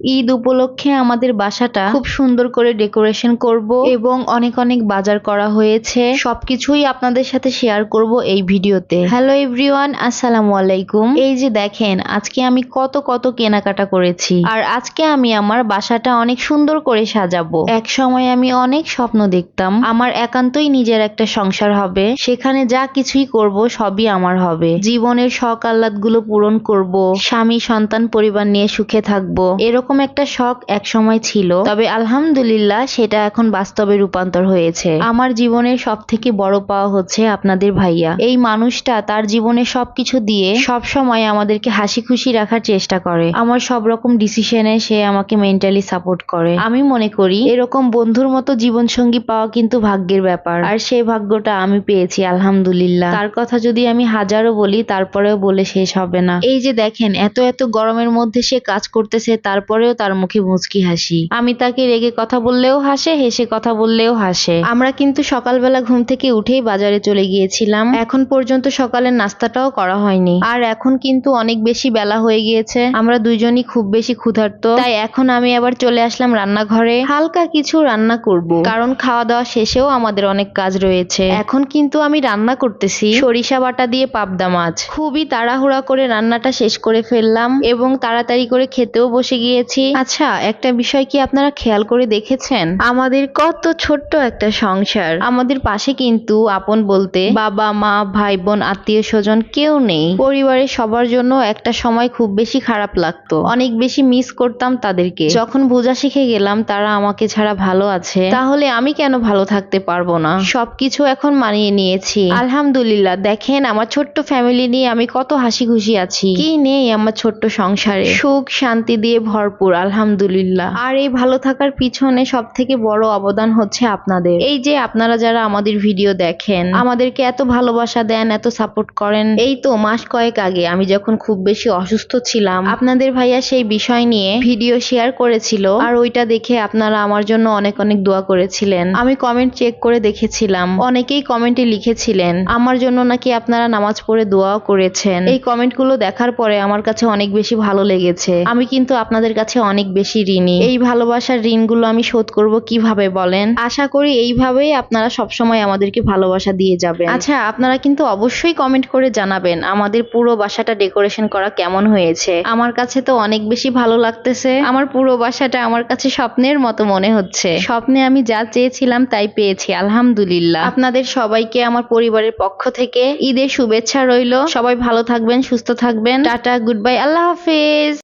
ঈদ উপলক্ষে আমাদের বাসাটা খুব সুন্দর করে ডেকোরেশন করব এবং অনেক অনেক বাজার করা হয়েছে। সবকিছুই আপনাদের সাথে শেয়ার করব এই ভিডিওতে। হ্যালো এভরিওয়ান, আসসালামু আলাইকুম। এই যে দেখেন, আজকে আমি কত কত কেনাকাটা করেছি। আর আজকে আমি আমার বাসাটা অনেক সুন্দর করে সাজাবো। এক সময় আমি অনেক স্বপ্ন দেখতাম, আমার একান্তই নিজের একটা সংসার হবে। সেখানে যা কিছুই করব সবই আমার হবে। জীবনের শখ আহ্লাদগুলো পূরণ করব, স্বামী সন্তান পরিবার নিয়ে সুখে থাকব। এরকম একটা শখ এক সময় ছিল। তবে আলহামদুলিল্লাহ সেটা এখন বাস্তবে রূপান্তর হয়েছে। আমার জীবনের সব থেকে বড় পাওয়া হচ্ছে আপনাদের ভাইয়া। এই মানুষটা তার জীবনে সবকিছু দিয়ে সব সময় আমাদেরকে হাসি খুশি রাখার চেষ্টা করে। আমার সব রকম ডিসিশনে সে আমাকে মেন্টালি সাপোর্ট করে। আমি মনে করি এরকম বন্ধুর মতো জীবন সঙ্গী পাওয়া কিন্তু ভাগ্যের ব্যাপার। আর সেই ভাগ্যটা আমি পেয়েছি, আলহামদুলিল্লাহ। তার কথা যদি আমি হাজারো বলি, তারপরেও বলে শেষ হবে না। এই যে দেখেন, এত এত গরমের মধ্যে সে কাজ করতেছে তারপরেও তার মুখে মুচকি হাসি। আমি তাকে রেগে কথা বললেও হাসে, হেসে কথা বললেও হাসে। আমরা কিন্তু সকালবেলা ঘুম থেকে উঠেই বাজারে চলে গিয়েছিলাম। এখন পর্যন্ত সকালের নাস্তাটাও করা হয়নি। আর এখন কিন্তু অনেক বেশি বেলা হয়ে গিয়েছে। আমরা দুইজনই খুব বেশি ক্ষুধার্ত। তাই এখন আমি আবার চলে আসলাম রান্নাঘরে। হালকা কিছু রান্না করব। কারণ খাওয়া দাওয়া শেষেও আমাদের অনেক কাজ রয়েছে। এখন কিন্তু আমি রান্না করতেছি সরিষা বাটা দিয়ে পাবদা মাছ। খুবই তাড়াহুড়া করে রান্নাটা শেষ করে ফেললাম এবং তাড়াতাড়ি করে খেতেও বসে গিয়েছি। আচ্ছা একটা বিষয় কি আপনারা খেয়াল করে দেখেছেন? আমাদের কত ছোট্ট একটা সংসার। আমাদের পাশে কিন্তু আপন বলতে বাবা মা ভাই বোন আত্মীয় স্বজন কেউ নেই। পরিবারের সবার জন্য একটা সময় খুব বেশি খারাপ লাগতো। অনেক বেশি মিস করতাম তাদেরকে। যখন বোঝা শিখে গেলাম তারা আমাকে ছাড়া ভালো আছে তাহলে আমি কেন ভালো থাকতে পারব না? সবকিছু এখন মানিয়ে নিয়েছি। আলহামদুলিল্লাহ দেখেন আমার ছোট্ট ফ্যামিলি নিয়ে আমি কত হাসি খুশি আছি। কি নেই আমার ছোট্ট সংসারে? সুখ শান্তি দিয়ে ভরপুর আলহামদুলিল্লাহ। আর এই ভালো থাকার পিছনে সব থেকে বড় অবদান হচ্ছে আপনাদের। এই যে আপনারা যারা আমাদের ভিডিও দেখেন, আমাদেরকে এত ভালোবাসা দেন, এত সাপোর্ট করেন, এই তো মাস কয়েক আগে আমি যখন খুব বেশি অসুস্থ ছিলাম, আপনাদের ভাইয়া সেই বিষয় নিয়ে ভিডিও শেয়ার করেছিল, আর ওইটা দেখে আপনারা আমার জন্য অনেক অনেক দোয়া করেছিলেন। আমি কমেন্ট চেক করে দেখেছিলাম, অনেকেই কমেন্টে লিখেছিলেন, আমার জন্য নাকি আপনারা নামাজ পড়ে দোয়াও করেছেন? এই কমেন্টগুলো দেখার পরে আমার কাছে অনেক বেশি ভালো লেগেছে। আমি কিন্তু আপনাদের কাছে অনেক বেশি ঋণী। এই ভালোবাসার ঋণগুলো আমি শোধ করব কীভাবে বলেন? আশা করি এইভাবেই আপনারা সবসময় আমাদেরকে ভালোবাসা দিয়ে যাবেন। আচ্ছা আপনারা কিন্তু অবশ্যই কমেন্ট করে জানাবেন আমাদের পুরো বাসাটা ডেকোরেশন করা কেমন হয়েছে। আমার কাছে তো অনেক বেশি ভালো লাগতেছে। আমার পুরো বাসাটা আমার কাছে স্বপ্নের মতো মনে হচ্ছে। স্বপ্নে আমি যা চেয়েছিলাম তাই পেয়েছি, আলহামদুলিল্লাহ। আপনাদের সবাইকে আমার পরিবারের পক্ষ থেকে ঈদের শুভেচ্ছা রইল। সবাই ভালো থাকবেন, সুস্থ থাকবেন। টাটা গুড বাই আল্লাহ হাফেজ।